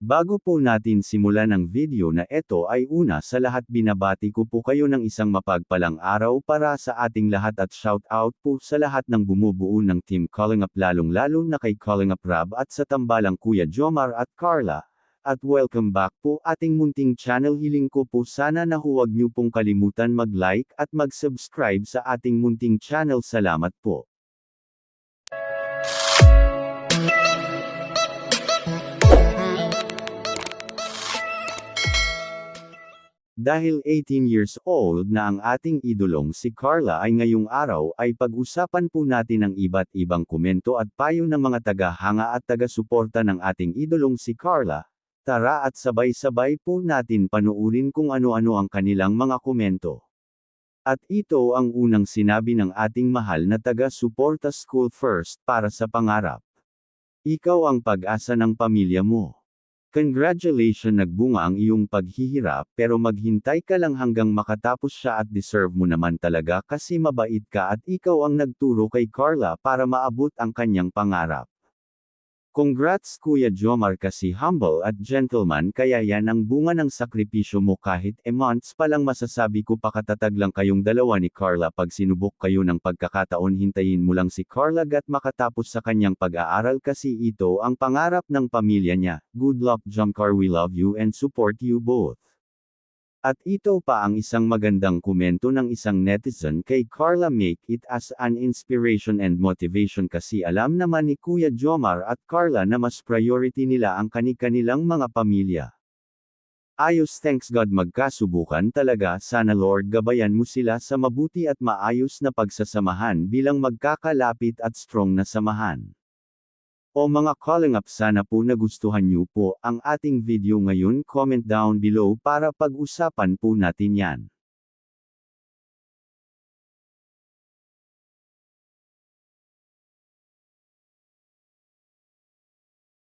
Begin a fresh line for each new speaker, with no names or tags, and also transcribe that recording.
Bago po natin simulan ang video na ito ay una sa lahat binabati ko po kayo ng isang mapagpalang araw para sa ating lahat at shout out po sa lahat ng bumubuo ng Team Calling Up lalong lalo na kay Calling Up Rab at sa tambalang Kuya Jomar at Carla. At welcome back po ating munting channel hiling ko po sana na huwag niyo pong kalimutan mag-like at mag-subscribe sa ating munting channel salamat po. Dahil 18 years old na ang ating idolong si Carla ay ngayong araw ay pag-usapan po natin ang iba't ibang komento at payo ng mga tagahanga at taga-suporta ng ating idolong si Carla. Tara at sabay-sabay po natin panuurin kung ano-ano ang kanilang mga komento. At ito ang unang sinabi ng ating mahal na taga-suporta School First para sa pangarap. Ikaw ang pag-asa ng pamilya mo. Congratulations nagbunga ang iyong paghihirap pero maghintay ka lang hanggang makatapos siya at deserve mo naman talaga kasi mabait ka at ikaw ang nagturo kay Carla para maabot ang kanyang pangarap. Congrats Kuya Jomar kasi humble at gentleman kaya yan ang bunga ng sakripisyo mo kahit e months pa lang masasabi ko pakatatag lang kayong dalawa ni Carla pag sinubok kayo ng pagkakataon hintayin mo lang si Carla gat makatapos sa kanyang pag-aaral kasi ito ang pangarap ng pamilya niya. Good luck Jomcar we love you and support you both. At ito pa ang isang magandang komento ng isang netizen kay Carla make it as an inspiration and motivation kasi alam naman ni Kuya Jomar at Carla na mas priority nila ang kani-kanilang mga pamilya. Ayos thanks God magkasubukan talaga sana Lord gabayan mo sila sa mabuti at maayos na pagsasamahan bilang magkakalapit at strong na samahan. O mga calling up sana po nagustuhan niyo po ang ating video ngayon comment down below para pag-usapan po natin yan.